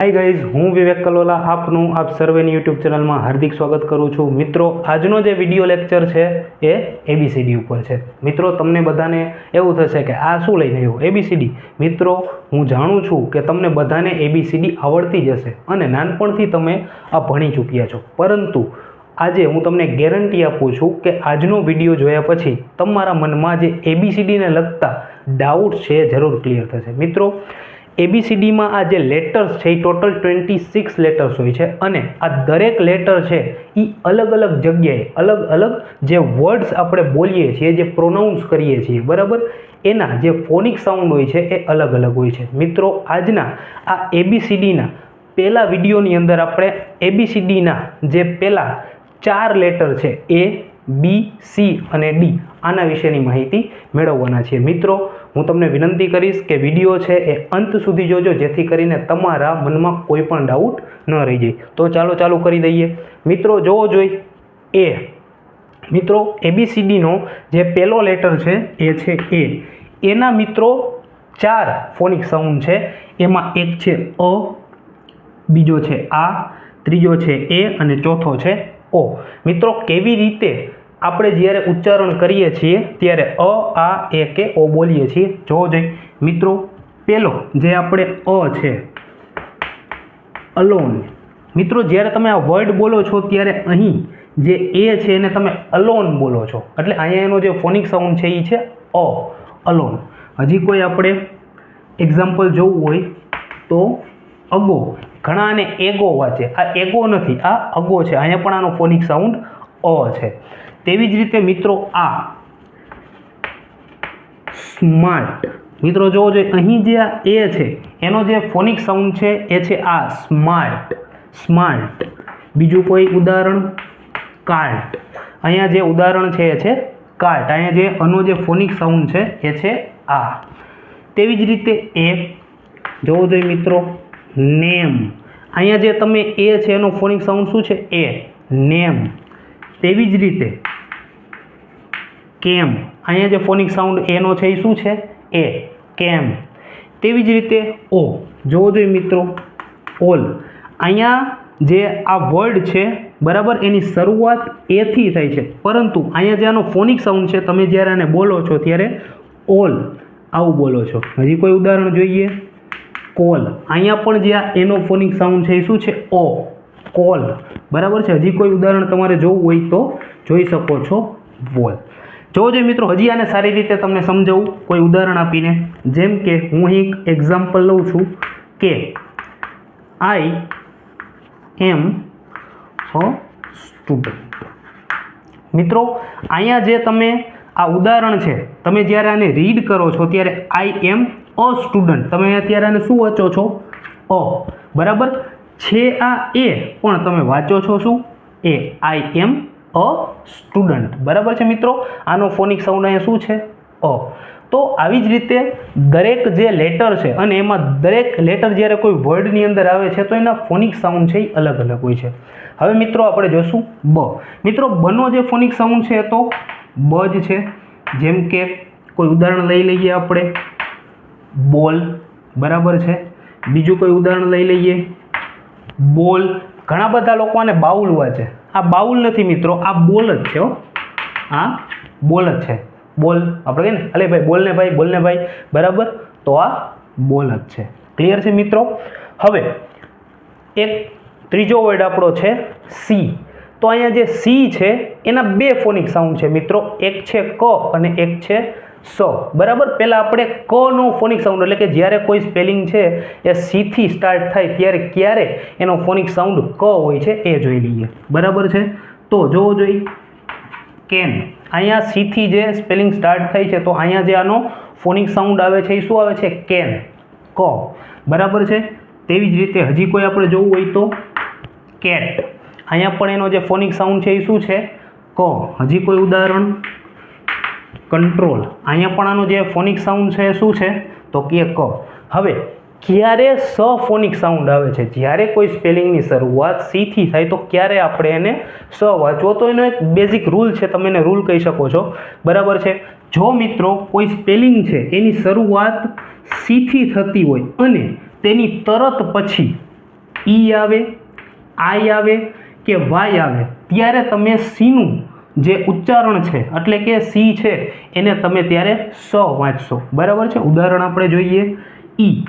Hi guys હું વિવેક કલોલા આપનું આપ સર્વેની યુટ્યુબ ચેનલમાં હાર્દિક સ્વાગત કરું છું. મિત્રો, આજનો જે વીડિયો લેક્ચર છે એ એબીસીડી ઉપર છે. મિત્રો, તમને બધાને એવું થશે કે આ શું લઈને આવ્યો? એબીસીડી મિત્રો, હું જાણું છું કે તમને બધાને એબીસીડી આવડતી જ હશે અને નાનપણથી તમે આ ભણી ચૂક્યા છો. પરંતુ આજે હું તમને ગેરંટી આપું છું કે આજનો વીડિયો જોયા પછી તમારા મનમાં જે એબીસીડીને લગતા ડાઉટ છે જરૂર ક્લિયર થશે. મિત્રો એબીસીડીમાં આ જે લેટર્સ છે, એ ટોટલ ટ્વેન્ટી સિક્સ લેટર્સ હોય છે. અને આ દરેક લેટર છે એ અલગ અલગ જગ્યાએ, અલગ અલગ જે વર્ડ્સ આપણે બોલીએ છીએ, જે પ્રોનાઉન્સ કરીએ છીએ, બરાબર? એના જે ફોનિક સાઉન્ડ હોય છે, એ અલગ અલગ હોય છે. મિત્રો, આજના આ એબીસીડીના પહેલા વિડીયોની અંદર આપણે એબીસીડીના જે પહેલાં ચાર લેટર છે એ બી સી અને ડી આના વિશેની માહિતી મેળવવાના છીએ. મિત્રો હું તમને વિનંતી કરીશ કે વીડિયો છે એ અંત સુધી જોજો, જેથી કરીને તમારા મનમાં કોઈ પણ ડાઉટ ન રહી જાય. તો ચાલો ચાલુ કરી દઈએ. મિત્રો, જોવો જોઈએ એ, મિત્રો એબીસીડીનો જે પહેલો લેટર છે એ છે એ એના મિત્રો ચાર ફોનિક સાઉન્ડ છે. એમાં એક છે અ, બીજો છે આ, ત્રીજો છે એ અને ચોથો છે ઓ. મિત્રો, કેવી રીતે આપણે જ્યારે ઉચ્ચારણ કરીએ છીએ, ત્યારે અ, આ, એ, કે, ઓ બોલીએ છીએ. જોવો જઈ, મિત્રો, પેલો જે આપણે અ છે અલોન મિત્રો, જ્યારે તમે આ વર્ડ બોલો છો, ત્યારે અહીં જે એ છે એને તમે અલોન બોલો છો. એટલે અહીંયા એનો જે ફોનિક સાઉન્ડ છે એ છે અ અલોન હજી કોઈ આપણે એક્ઝામ્પલ જોવું હોય, તો અગો. ઘણા આને એગો વાંચે. આ એગો નથી, આ અગો છે. અહીંયા પણ આનો ફોનિક સાઉન્ડ અ છે. તેવી જ રીતે મિત્રો આ સ્માર્ટ. મિત્રો જોવો જોઈએ અહીં જે આ એ છે, એનો જે ફોનિક સાઉન્ડ છે, એ છે આ સ્માર્ટ. સ્માર્ટ. બીજું કોઈ ઉદાહરણ? કાર્ટ. અહીંયા જે ઉદાહરણ છે, એ છે કાર્ટ. અહીંયા જે અનો જે ફોનિક સાઉન્ડ છે, એ છે આ. તેવી જ રીતે એ જોવો જોઈએ મિત્રો, નેમ. અહીંયા જે તમે એ છે, એનો ફોનિક સાઉન્ડ શું છે? A, name. તેવી જ રીતે કેમ? અહીંયા જે ફોનિક સાઉન્ડ એનો છે એ શું છે? એ કેમ. તેવી જ રીતે ઓ, જોવો જોઈએ મિત્રો, ઓલ. અહીંયા જે આ વર્ડ છે, બરાબર, એની શરૂઆત એથી થાય છે. પરંતુ અહીંયા જે આનો ફોનિક સાઉન્ડ છે, તમે જ્યારે આને બોલો છો, ત્યારે ઓલ આવું બોલો છો. હજી કોઈ ઉદાહરણ જોઈએ? કોલ. અહીંયા પણ જે આ એનો ફોનિક સાઉન્ડ છે એ શું છે? ઓ. કોલ. બરાબર છે? હજી કોઈ ઉદાહરણ તમારે જોવું હોય તો જોઈ શકો છો. વોલ જોવો જે મિત્રો, હજી આને સારી રીતે તમને સમજાવું, કોઈ ઉદાહરણ આપીને. જેમ કે, હું અહીં એક એક્ઝામ્પલ લઉં છું કે આઈ એમ અ સ્ટુડન્ટ મિત્રો, અહીંયા જે તમે આ ઉદાહરણ છે, તમે જ્યારે આને રીડ કરો છો, ત્યારે આઈ એમ અ સ્ટુડન્ટ તમે અત્યારે આને શું વાંચો છો? અ બરાબર? છે આ એ પણ તમે વાંચો છો શું? એ આઈ એમ અ સ્ટુડન્ટ બરાબર છે મિત્રો? આનો ફોનિક સાઉન્ડ અહીંયા શું છે? અ. તો આવી જ રીતે દરેક જે લેટર છે અને એમાં દરેક લેટર જ્યારે કોઈ વર્ડની અંદર આવે છે તો એના ફોનિક સાઉન્ડ છે એ અલગ અલગ હોય છે. હવે મિત્રો આપણે જોશું બ. મિત્રો, બનો જે ફોનિક સાઉન્ડ છે તો બ જ છે. જેમ કે કોઈ ઉદાહરણ લઈ લઈએ આપણે. બોલ. બરાબર છે? બીજું કોઈ ઉદાહરણ લઈ લઈએ. બોલ. ઘણા બધા લોકો આને બાઉલ વાંચે આ બાઉલ નથી મિત્રો, આ બોલ જ છે આ બોલ જ છે. બોલ, આપણે કહીએ ને, અલે ભાઈ બોલને ભાઈ બોલને ભાઈ. બરાબર? તો આ બોલ જ છે. ક્લિયર છે મિત્રો? હવે, એક ત્રીજો વર્ડ આપણો છે સી તો અહીંયા જે સી છે, એના બે ફોનિક સાઉન્ડ છે મિત્રો. એક છે ક અને એક છે સ. બરાબર? પહેલાં આપણે ક નો ફોનિક સાઉન્ડ એટલે કે જ્યારે કોઈ સ્પેલિંગ છે, એ સીથી સ્ટાર્ટ થાય ત્યારે ક્યારે એનો ફોનિક સાઉન્ડ ક હોય છે એ જોઈ લઈએ. બરાબર છે? તો જોવો જોઈ. કેન. અહીંયા સીથી જે સ્પેલિંગ સ્ટાર્ટ થાય છે, તો અહીંયા જે આનો ફોનિક સાઉન્ડ આવે છે, એ શું આવે છે? કેન. ક. બરાબર છે? તેવી જ રીતે હજી કોઈ આપણે જોવું હોય તો કેટ. અહીંયા પણ એનો જે ફોનિક સાઉન્ડ છે એ શું છે? ક. હજી કોઈ ઉદાહરણ? કંટ્રોલ. અહીંયા પણ આનો જે ફોનિક સાઉન્ડ છે શું છે? તો કે ક. હવે, ક્યારે સ ફોનિક સાઉન્ડ આવે છે? જ્યારે કોઈ સ્પેલિંગની શરૂઆત સીથી થાય, તો ક્યારે આપણે એને સ વાંચવો? તો એનો એક બેઝિક રૂલ છે, તમે એને રૂલ કહી શકો છો. બરાબર છે? જો મિત્રો, કોઈ સ્પેલિંગ છે, એની શરૂઆત સીથી થતી હોય અને તેની તરત પછી ઈ આવે, આઈ આવે કે વાય આવે, ત્યારે તમે સીનું જે ઉચ્ચારણ છે, એટલે કે સી છે, એને તમે ત્યારે સ વાંચશો. બરાબર છે? ઉદાહરણ આપણે જોઈએ. ઈ.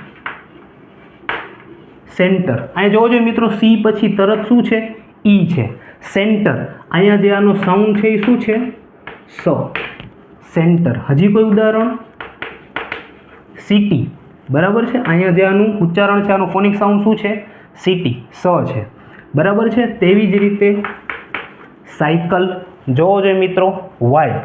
સેન્ટર. અહીંયા જોવો જોઈએ મિત્રો, સી પછી તરત શું છે? ઈ છે. સેન્ટર. અહીંયા જે આનો સાઉન્ડ છે એ શું છે? સ. સેન્ટર. હજી કોઈ ઉદાહરણ? સિટી. બરાબર છે? અહીંયા જે આનું ઉચ્ચારણ છે, આનું ફોનિક સાઉન્ડ શું છે? સિટી. સ છે. બરાબર છે? તેવી જ રીતે સાયકલ જોવો જોઈએ મિત્રો વાય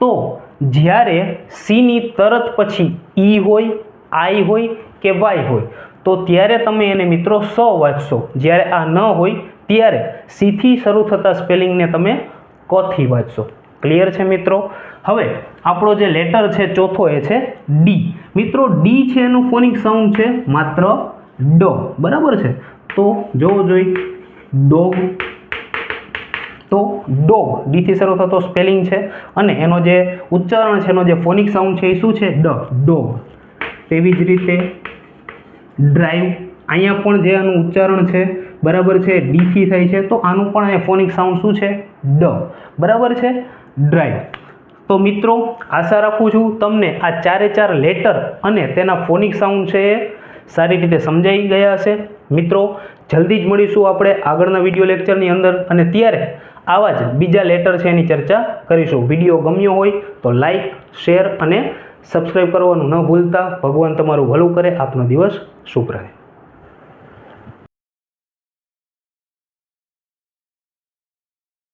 તો જ્યારે સીની તરત પછી ઈ હોય, આઈ હોય કે વાય હોય, તો ત્યારે તમે એને મિત્રો સ વાંચશો. જ્યારે આ ન હોય, ત્યારે સીથી શરૂ થતા સ્પેલિંગને તમે કથી વાંચશો. ક્લિયર છે મિત્રો? હવે આપણો જે લેટર છે, ચોથો એ છે ડી મિત્રો ડી છે એનું ફોનિક સાઉન્ડ છે માત્ર ડ. બરાબર છે? તો જોવો જોઈ ડોગ તો ડોગ. ડીથી શરૂ થતો સ્પેલિંગ છે અને એનો જે ઉચ્ચારણ છે, એનો જે ફોનિક સાઉન્ડ છે, એ શું છે? ડ, ડોગ. તેવી જ રીતે ડ્રાઈવ. અહીંયા પણ જે આનું ઉચ્ચારણ છે, બરાબર છે ડીથી થાય છે, તો આનું પણ અહીંયા ફોનિક સાઉન્ડ શું છે? ડ. બરાબર છે? ડ્રાઈવ. તો મિત્રો, આશા રાખું છું તમને આ ચારે ચાર લેટર અને તેના ફોનિક સાઉન્ડ છે એ સારી રીતે સમજાઈ ગયા હશે. મિત્રો, જલ્દી જ મળીશું આપણે આગળના વીડિયો લેક્ચરની અંદર. અને ત્યારે આવા જ બીજા લેટર છે એની ચર્ચા કરીશું. વીડિયો ગમ્યો હોય તો લાઈક શેર અને સબસ્ક્રાઈબ કરવાનું ન ભૂલતા. ભગવાન તમારું ભલું કરે. આપનો દિવસ શુભ રહે.